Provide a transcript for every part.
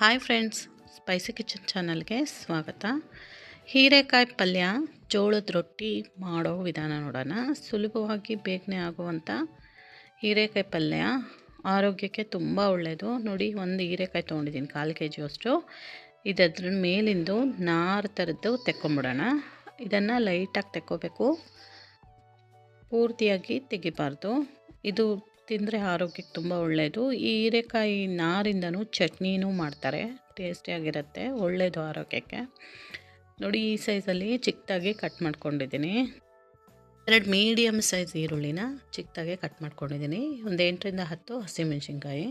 Hi friends spicy kitchen ಚಾನಲ್ಗೆ ಸ್ವಾಗತ. ಹೀರೆಕಾಯಿ ಪಲ್ಯ, ಜೋಳದ ರೊಟ್ಟಿ ಮಾಡೋ ವಿಧಾನ ನೋಡೋಣ. ಸುಲಭವಾಗಿ ಬೇಗನೆ ಆಗುವಂಥ ಹೀರೆಕಾಯಿ ಪಲ್ಯ ಆರೋಗ್ಯಕ್ಕೆ ತುಂಬ ಒಳ್ಳೆಯದು ನೋಡಿ, ಒಂದು ಹೀರೆಕಾಯಿ ತೊಗೊಂಡಿದ್ದೀನಿ, ಕಾಲು ಕೆ ಜಿಯಷ್ಟು ಇದದ್ರ ಮೇಲಿಂದು ನಾರು ಥರದ್ದು ತೆಕ್ಕೊಂಬಿಡೋಣ. ಇದನ್ನು ಲೈಟಾಗಿ ತೆಕ್ಕೋಬೇಕು. ಪೂರ್ತಿಯಾಗಿ ತೆಗಿಬಾರ್ದು. ಇದು ತಿಂದರೆ ಆರೋಗ್ಯಕ್ಕೆ ತುಂಬ ಒಳ್ಳೆಯದು ಈ ಹೀರೆಕಾಯಿ ನಾರಿಂದನೂ ಚಟ್ನಿನೂ ಮಾಡ್ತಾರೆ. ಟೇಸ್ಟಿಯಾಗಿರುತ್ತೆ ಒಳ್ಳೆಯದು ಆರೋಗ್ಯಕ್ಕೆ. ನೋಡಿ, ಈ ಸೈಜಲ್ಲಿ ಚಿಕ್ಕದಾಗಿ ಕಟ್ ಮಾಡ್ಕೊಂಡಿದ್ದೀನಿ. ಎರಡು ಮೀಡಿಯಮ್ ಸೈಜ್ ಈರುಳ್ಳಿನ ಚಿಕ್ಕದಾಗಿ ಕಟ್ ಮಾಡ್ಕೊಂಡಿದ್ದೀನಿ. ಒಂದು ಎಂಟರಿಂದ ಹತ್ತು ಹಸಿಮೆಣ್ಸಿನ್ಕಾಯಿ,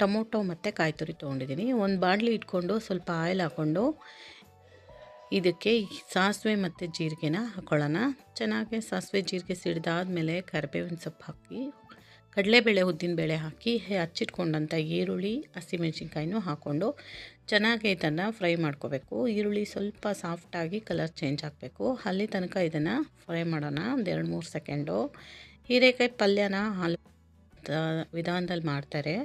ಟೊಮೊಟೊ ಮತ್ತು ಕಾಯಿ ತುರಿ ತೊಗೊಂಡಿದ್ದೀನಿ. ಒಂದು ಬಾಣಲಿ ಇಟ್ಕೊಂಡು ಸ್ವಲ್ಪ ಆಯಿಲ್ ಹಾಕ್ಕೊಂಡು ಇದಕ್ಕೆ ಸಾಸಿವೆ ಮತ್ತು ಜೀರಿಗೆನ ಹಾಕ್ಕೊಳ್ಳೋಣ ಚೆನ್ನಾಗಿ ಸಾಸಿವೆ ಜೀರಿಗೆ ಸಿಡ್ದಾದ್ಮೇಲೆ ಕರಿಬೇವಿನ ಸೊಪ್ಪು ಹಾಕಿ ಕಡಲೆಬೇಳೆ ಉದ್ದಿನಬೇಳೆ ಹಾಕಿ ಹಚ್ಚಿಟ್ಕೊಂಡಂಥ ಈರುಳ್ಳಿ ಹಸಿಮೆಣ್ಸಿನ್ಕಾಯಿನೂ ಹಾಕ್ಕೊಂಡು ಚೆನ್ನಾಗಿ ಇದನ್ನು ಫ್ರೈ ಮಾಡ್ಕೋಬೇಕು. ಈರುಳ್ಳಿ ಸ್ವಲ್ಪ ಸಾಫ್ಟಾಗಿ ಕಲರ್ ಚೇಂಜ್ ಆಗಬೇಕು. ಅಲ್ಲಿ ತನಕ ಇದನ್ನು ಫ್ರೈ ಮಾಡೋಣ, ಒಂದು ಎರಡು ಮೂರು ಸೆಕೆಂಡು. ಹೀರೆಕಾಯಿ ಪಲ್ಯನ ಹಾಲು ವಿಧಾನದಲ್ಲಿ ಮಾಡ್ತಾರೆ.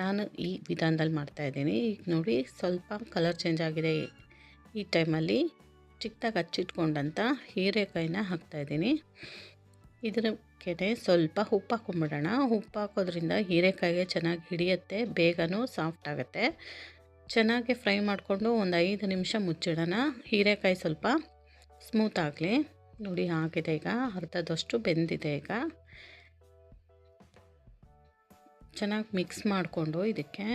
ನಾನು ಈ ವಿಧಾನದಲ್ಲಿ ಮಾಡ್ತಾಯಿದ್ದೀನಿ ಈಗ ನೋಡಿ, ಸ್ವಲ್ಪ ಕಲರ್ ಚೇಂಜ್ ಆಗಿದೆ. ಈ ಟೈಮಲ್ಲಿ ಚಿಕ್ಕದಾಗಿ ಹಚ್ಚಿಟ್ಕೊಂಡಂಥ ಹೀರೆಕಾಯಿನ ಹಾಕ್ತಾಯಿದ್ದೀನಿ ಇದಕ್ಕೆ ಸ್ವಲ್ಪ ಉಪ್ಪು ಹಾಕೊಂಬಿಡೋಣ. ಉಪ್ಪು ಹಾಕೋದ್ರಿಂದ ಹೀರೆಕಾಯಿಗೆ ಚೆನ್ನಾಗಿ ಹಿಡಿಯುತ್ತೆ. ಬೇಗನೂ ಸಾಫ್ಟ್ ಆಗುತ್ತೆ. ಚೆನ್ನಾಗಿ ಫ್ರೈ ಮಾಡಿಕೊಂಡು ಒಂದು ಐದು ನಿಮಿಷ ಮುಚ್ಚಿಡೋಣ. ಹೀರೆಕಾಯಿ ಸ್ವಲ್ಪ ಸ್ಮೂತ್ ಆಗಲಿ. ನೋಡಿ ಆಗಿದೆ ಈಗ. ಅರ್ಧದಷ್ಟು ಬೆಂದಿದೆ ಈಗ. ಚೆನ್ನಾಗಿ ಮಿಕ್ಸ್ ಮಾಡಿಕೊಂಡು ಇದಕ್ಕೆ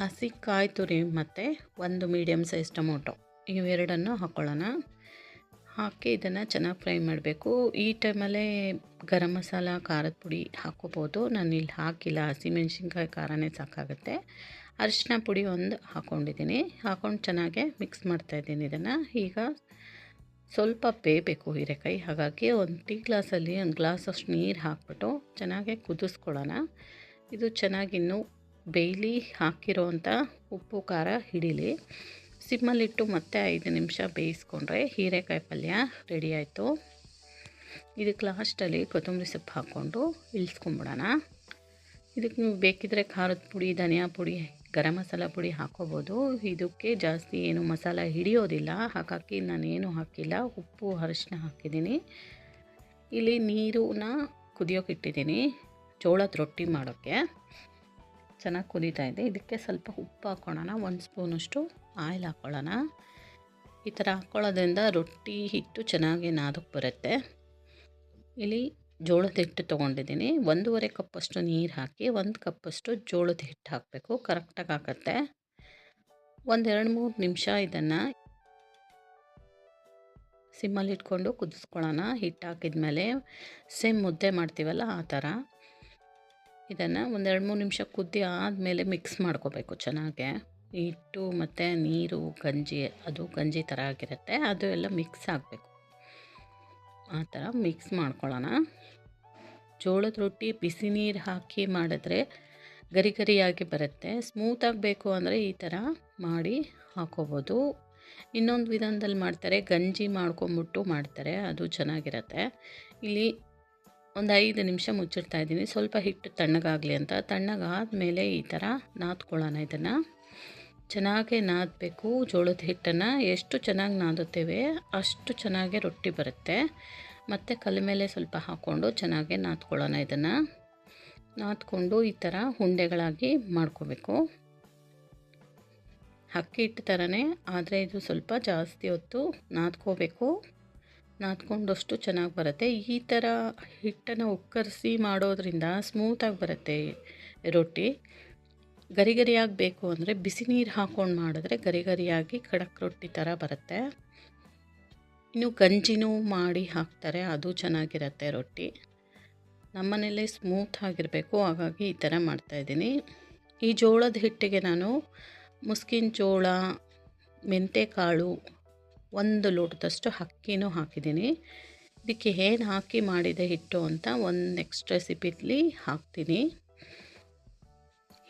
ಹಸಿ ಕಾಯಿ ತುರಿ ಮತ್ತು ಒಂದು ಮೀಡಿಯಮ್ ಸೈಜ್ ಟೊಮೊಟೊ. ಇವೆರಡನ್ನು ಹಾಕ್ಕೊಳ್ಳೋಣ ಹಾಕಿ ಇದನ್ನು ಚೆನ್ನಾಗಿ ಫ್ರೈ ಮಾಡಬೇಕು. ಈ ಟೈಮಲ್ಲೇ ಗರಂ ಮಸಾಲ, ಖಾರದ ಪುಡಿ ಹಾಕ್ಕೋಬೋದು ನಾನು ಇಲ್ಲಿ ಹಾಕಿಲ್ಲ. ಹಸಿಮೆಣ್ಸಿನ್ಕಾಯಿ ಖಾರನೇ ಸಾಕಾಗುತ್ತೆ. ಅರಿಶಿನ ಪುಡಿ ಒಂದು ಹಾಕ್ಕೊಂಡಿದ್ದೀನಿ ಹಾಕ್ಕೊಂಡು ಚೆನ್ನಾಗೆ ಮಿಕ್ಸ್ ಮಾಡ್ತಾಯಿದ್ದೀನಿ ಇದನ್ನು. ಈಗ ಸ್ವಲ್ಪ ಬೇಯಬೇಕು ಹೀರೆಕಾಯಿ. ಹಾಗಾಗಿ ಒಂದು ಟೀ ಗ್ಲಾಸಲ್ಲಿ, ಒಂದು ಗ್ಲಾಸ್ ಅಷ್ಟು ನೀರು ಹಾಕ್ಬಿಟ್ಟು ಚೆನ್ನಾಗೆ ಕುದಿಸ್ಕೊಳ್ಳೋಣ. ಇದು ಚೆನ್ನಾಗಿ ಇನ್ನೂ ಬೇಯ್ಲಿ ಹಾಕಿರೋವಂಥ ಉಪ್ಪು, ಖಾರ ಹಿಡೀಲಿ. ಸಿಮ್ಮಲ್ಲಿಟ್ಟು ಮತ್ತೆ ಐದು ನಿಮಿಷ ಬೇಯಿಸ್ಕೊಂಡ್ರೆ ಹೀರೆಕಾಯಿ ಪಲ್ಯ ರೆಡಿ ಆಯಿತು. ಇದಕ್ಕೆ ಲಾಸ್ಟಲ್ಲಿ ಕೊತ್ತಂಬರಿ ಸೊಪ್ಪು ಹಾಕ್ಕೊಂಡು ಇಳಿಸ್ಕೊಂಬಿಡೋಣ. ಇದಕ್ಕೆ ನೀವು ಬೇಕಿದ್ದರೆ ಖಾರದ ಪುಡಿ, ಧನಿಯಾ ಪುಡಿ, ಗರಂ ಮಸಾಲ ಪುಡಿ ಹಾಕ್ಕೋಬೋದು. ಇದಕ್ಕೆ ಜಾಸ್ತಿ ಏನು ಮಸಾಲ ಹಿಡಿಯೋದಿಲ್ಲ. ಹಾಗಾಗಿ ನಾನೇನು ಹಾಕಿಲ್ಲ. ಉಪ್ಪು ಅರಿಶಿನ ಹಾಕಿದ್ದೀನಿ. ಇಲ್ಲಿ ನೀರನ್ನ ಕುದಿಯೋಕೆ ಇಟ್ಟಿದ್ದೀನಿ. ಜೋಳದ ರೊಟ್ಟಿ ಮಾಡೋಕ್ಕೆ. ಚೆನ್ನಾಗಿ ಕುದೀತಾ ಇದೆ. ಇದಕ್ಕೆ ಸ್ವಲ್ಪ ಉಪ್ಪು ಹಾಕ್ಕೊಳ್ಳೋಣ ಒಂದು ಸ್ಪೂನಷ್ಟು ಆಯಿಲ್ ಹಾಕ್ಕೊಳ್ಳೋಣ. ಈ ಥರ ಹಾಕ್ಕೊಳ್ಳೋದ್ರಿಂದ ರೊಟ್ಟಿ ಹಿಟ್ಟು ಚೆನ್ನಾಗಿ ನಾದಕ್ಕೆ ಬರುತ್ತೆ. ಇಲ್ಲಿ ಜೋಳದ ಹಿಟ್ಟು ತೊಗೊಂಡಿದ್ದೀನಿ. ಒಂದೂವರೆ ಕಪ್ಪಷ್ಟು ನೀರು ಹಾಕಿ, ಒಂದು ಕಪ್ಪಷ್ಟು ಜೋಳದ ಹಿಟ್ಟು ಹಾಕಬೇಕು. ಕರೆಕ್ಟಾಗಿ ಹಾಕತ್ತೆ. ಒಂದೆರಡು ಮೂರು ನಿಮಿಷ ಇದನ್ನು ಸಿಮ್ಮಲ್ಲಿ ಇಟ್ಕೊಂಡು ಕುದಿಸ್ಕೊಳ್ಳೋಣ. ಹಿಟ್ಟು ಹಾಕಿದ್ಮೇಲೆ ಸೇಮ್ ಮುದ್ದೆ ಮಾಡ್ತೀವಲ್ಲ ಆ ಥರ. ಇದನ್ನು ಒಂದೆರಡು ಮೂರು ನಿಮಿಷ ಕುದ್ದಿ ಆದಮೇಲೆ ಮಿಕ್ಸ್ ಮಾಡ್ಕೋಬೇಕು ಚೆನ್ನಾಗೆ. ಹಿಟ್ಟು ಮತ್ತು ನೀರು, ಗಂಜಿ, ಅದು ಗಂಜಿ ಥರ ಆಗಿರುತ್ತೆ. ಅದು ಎಲ್ಲ ಮಿಕ್ಸ್ ಆಗಬೇಕು. ಆ ಥರ ಮಿಕ್ಸ್ ಮಾಡ್ಕೊಳ್ಳೋಣ. ಜೋಳದ ರೊಟ್ಟಿ ಬಿಸಿ ನೀರು ಹಾಕಿ ಮಾಡಿದ್ರೆ ಗರಿ ಗರಿಯಾಗಿ ಬರುತ್ತೆ. ಸ್ಮೂತಾಗಿ ಬೇಕು ಅಂದರೆ ಈ ಥರ ಮಾಡಿ ಹಾಕೋಬೋದು. ಇನ್ನೊಂದು ವಿಧಾನದಲ್ಲಿ ಮಾಡ್ತಾರೆ, ಗಂಜಿ ಮಾಡ್ಕೊಂಬಿಟ್ಟು ಮಾಡ್ತಾರೆ. ಅದು ಚೆನ್ನಾಗಿರುತ್ತೆ. ಇಲ್ಲಿ ಒಂದು ಐದು ನಿಮಿಷ ಮುಚ್ಚಿಡ್ತಾ ಇದ್ದೀನಿ. ಸ್ವಲ್ಪ ಹಿಟ್ಟು ತಣ್ಣಗಾಗಲಿ ಅಂತ. ತಣ್ಣಗಾದ ಮೇಲೆ ಈ ಥರ ನಾದ್ಕೊಳ್ಳೋಣ ಇದನ್ನು. ಚೆನ್ನಾಗಿ ನಾದಬೇಕು, ಜೋಳದ ಹಿಟ್ಟನ್ನು ಎಷ್ಟು ಚೆನ್ನಾಗಿ ನಾದುತ್ತೇವೆ ಅಷ್ಟು ಚೆನ್ನಾಗಿ ರೊಟ್ಟಿ ಬರುತ್ತೆ. ಮತ್ತು ಕಲ್ ಮೇಲೆ ಸ್ವಲ್ಪ ಹಾಕ್ಕೊಂಡು ಚೆನ್ನಾಗೆ ನಾದ್ಕೊಳ್ಳೋಣ ಇದನ್ನು. ನಾದ್ಕೊಂಡು ಈ ಥರ ಉಂಡೆಗಳಾಗಿ ಮಾಡ್ಕೋಬೇಕು. ಅಕ್ಕಿ ಹಿಟ್ಟು ಥರನೇ ಆದರೆ ಇದು ಸ್ವಲ್ಪ ಜಾಸ್ತಿ ಹೊತ್ತು ನಾದ್ಕೋಬೇಕು. ನಾದ್ಕೊಂಡಷ್ಟು ಚೆನ್ನಾಗಿ ಬರುತ್ತೆ. ಈ ಥರ ಹಿಟ್ಟನ್ನು ಉಕ್ಕರಿಸಿ ಮಾಡೋದ್ರಿಂದ ಸ್ಮೂತಾಗಿ ಬರುತ್ತೆ ರೊಟ್ಟಿ. ಗರಿ ಗರಿಯಾಗಿ ಬೇಕು ಅಂದರೆ ಬಿಸಿ ನೀರು ಹಾಕ್ಕೊಂಡು ಮಾಡಿದ್ರೆ ಗರಿ ಗರಿಯಾಗಿ ಖಡಕ್ ರೊಟ್ಟಿ ಥರ ಬರುತ್ತೆ. ಇನ್ನು ಗಂಜಿನೂ ಮಾಡಿ ಹಾಕ್ತಾರೆ, ಅದು ಚೆನ್ನಾಗಿರುತ್ತೆ ರೊಟ್ಟಿ. ನಮ್ಮನೇಲಿ ಸ್ಮೂತ್ ಆಗಿರಬೇಕು, ಹಾಗಾಗಿ ಈ ಥರ ಮಾಡ್ತಾಯಿದ್ದೀನಿ ಈ ಜೋಳದ ಹಿಟ್ಟಿಗೆ ನಾನು ಮುಸ್ಕಿನ ಜೋಳ, ಮೆಂತೆಕಾಳು, ಒಂದು ಲೋಟದಷ್ಟು ಅಕ್ಕಿನೂ ಹಾಕಿದ್ದೀನಿ. ಇದಕ್ಕೆ ಏನು ಹಾಕಿ ಮಾಡಿದೆ ಹಿಟ್ಟು ಅಂತ ಒಂದು ನೆಕ್ಸ್ಟ್ ರೆಸಿಪಿಲಿ ಹಾಕ್ತೀನಿ.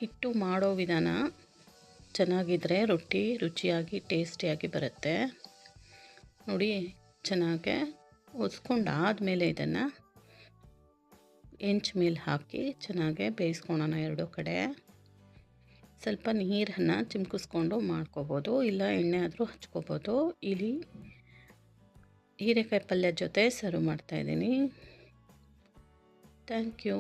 ಹಿಟ್ಟು ಮಾಡೋ ವಿಧಾನ ಚೆನ್ನಾಗಿದ್ದರೆ ರೊಟ್ಟಿ ರುಚಿಯಾಗಿ, ಟೇಸ್ಟಿಯಾಗಿ ಬರುತ್ತೆ. ನೋಡಿ, ಚೆನ್ನಾಗೆ ಒಸ್ಕೊಂಡು ಆದಮೇಲೆ ಇದನ್ನು ಹೆಂಚು ಮೇಲೆ ಹಾಕಿ ಚೆನ್ನಾಗೆ ಬೇಯಿಸ್ಕೊಳೋಣ ಎರಡು ಕಡೆ. ಸ್ವಲ್ಪ ನೀರನ್ನು ಚಿಮ್ಕಿಸ್ಕೊಂಡು ಮಾಡ್ಕೋಬೋದು, ಇಲ್ಲ ಎಣ್ಣೆ ಆದರೂ ಹಚ್ಕೋಬೋದು. ಇಲ್ಲಿ ಹೀರೆಕಾಯಿ ಪಲ್ಯ ಜೊತೆ ಸರ್ವ್ ಮಾಡ್ತಾಯಿದ್ದೀನಿ ಥ್ಯಾಂಕ್ ಯು.